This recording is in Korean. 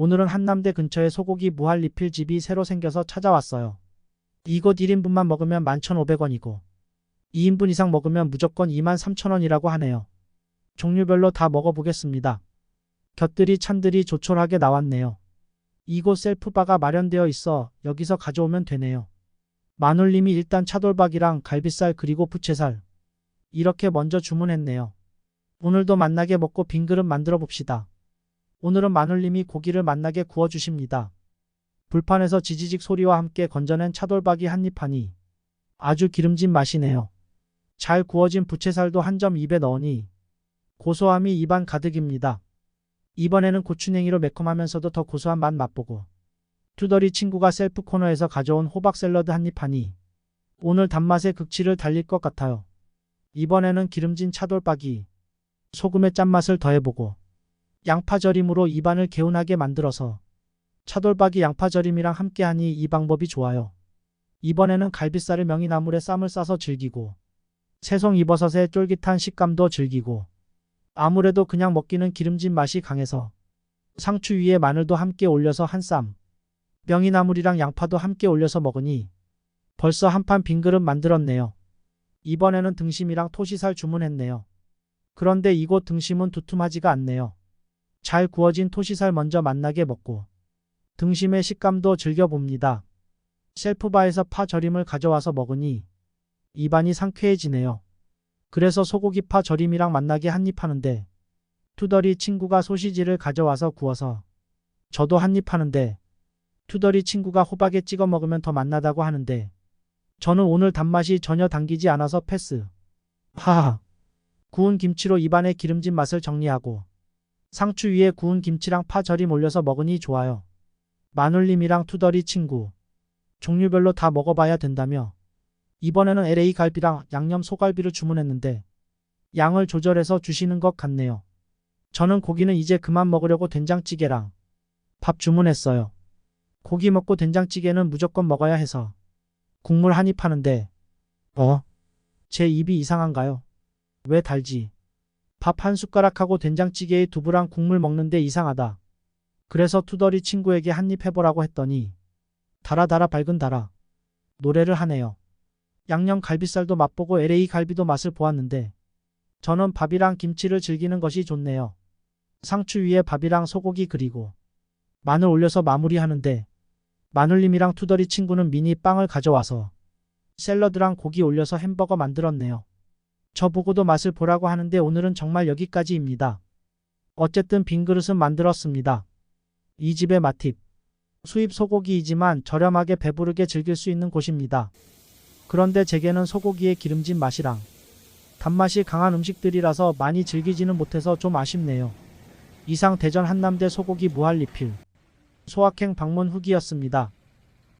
오늘은 한남대 근처에 소고기 무할 리필 집이 새로 생겨서 찾아왔어요. 이곳 1인분만 먹으면 11,500원이고 2인분 이상 먹으면 무조건 23,000원이라고 하네요. 종류별로 다 먹어보겠습니다. 곁들이 찬들이 조촐하게 나왔네요. 이곳 셀프바가 마련되어 있어 여기서 가져오면 되네요. 마눌님이 일단 차돌박이랑 갈비살 그리고 부채살 이렇게 먼저 주문했네요. 오늘도 만나게 먹고 빈 그릇 만들어 봅시다. 오늘은 마눌님이 고기를 맛나게 구워주십니다. 불판에서 지지직 소리와 함께 건져낸 차돌박이 한입하니 아주 기름진 맛이네요. 잘 구워진 부채살도 한 점 입에 넣으니 고소함이 입안 가득입니다. 이번에는 고추냉이로 매콤하면서도 더 고소한 맛 맛보고 투덜이 친구가 셀프 코너에서 가져온 호박 샐러드 한입하니 오늘 단맛의 극치를 달릴 것 같아요. 이번에는 기름진 차돌박이 소금의 짠맛을 더해보고 양파절임으로 입안을 개운하게 만들어서 차돌박이 양파절임이랑 함께하니 이 방법이 좋아요. 이번에는 갈비살을 명이나물에 쌈을 싸서 즐기고 새송이버섯의 쫄깃한 식감도 즐기고 아무래도 그냥 먹기는 기름진 맛이 강해서 상추 위에 마늘도 함께 올려서 한 쌈, 명이나물이랑 양파도 함께 올려서 먹으니 벌써 한 판 빈 그릇 만들었네요. 이번에는 등심이랑 토시살 주문했네요. 그런데 이곳 등심은 두툼하지가 않네요. 잘 구워진 토시살 먼저 맛나게 먹고 등심의 식감도 즐겨봅니다. 셀프바에서 파 절임을 가져와서 먹으니 입안이 상쾌해지네요. 그래서 소고기 파 절임이랑 만나게 한입 하는데 투덜이 친구가 소시지를 가져와서 구워서 저도 한입 하는데 투덜이 친구가 호박에 찍어 먹으면 더 맛나다고 하는데 저는 오늘 단맛이 전혀 당기지 않아서 패스. 하하. 구운 김치로 입안의 기름진 맛을 정리하고 상추 위에 구운 김치랑 파 절임 올려서 먹으니 좋아요. 마눌님이랑 투덜이 친구. 종류별로 다 먹어봐야 된다며 이번에는 LA 갈비랑 양념 소갈비를 주문했는데 양을 조절해서 주시는 것 같네요. 저는 고기는 이제 그만 먹으려고 된장찌개랑 밥 주문했어요. 고기 먹고 된장찌개는 무조건 먹어야 해서 국물 한 입 하는데 어? 제 입이 이상한가요? 왜 달지? 밥 한 숟가락하고 된장찌개에 두부랑 국물 먹는데 이상하다. 그래서 투덜이 친구에게 한 입 해보라고 했더니 달아 달아 밝은 달아 노래를 하네요. 양념 갈비살도 맛보고 LA 갈비도 맛을 보았는데 저는 밥이랑 김치를 즐기는 것이 좋네요. 상추 위에 밥이랑 소고기 그리고 마늘 올려서 마무리하는데 마눌님이랑 투덜이 친구는 미니 빵을 가져와서 샐러드랑 고기 올려서 햄버거 만들었네요. 저보고도 맛을 보라고 하는데 오늘은 정말 여기까지입니다. 어쨌든 빈 그릇은 만들었습니다. 이 집의 맛팁. 수입 소고기이지만 저렴하게 배부르게 즐길 수 있는 곳입니다. 그런데 제게는 소고기의 기름진 맛이랑 단맛이 강한 음식들이라서 많이 즐기지는 못해서 좀 아쉽네요. 이상 대전 한남대 소고기 무할 리필 소확행 방문 후기였습니다.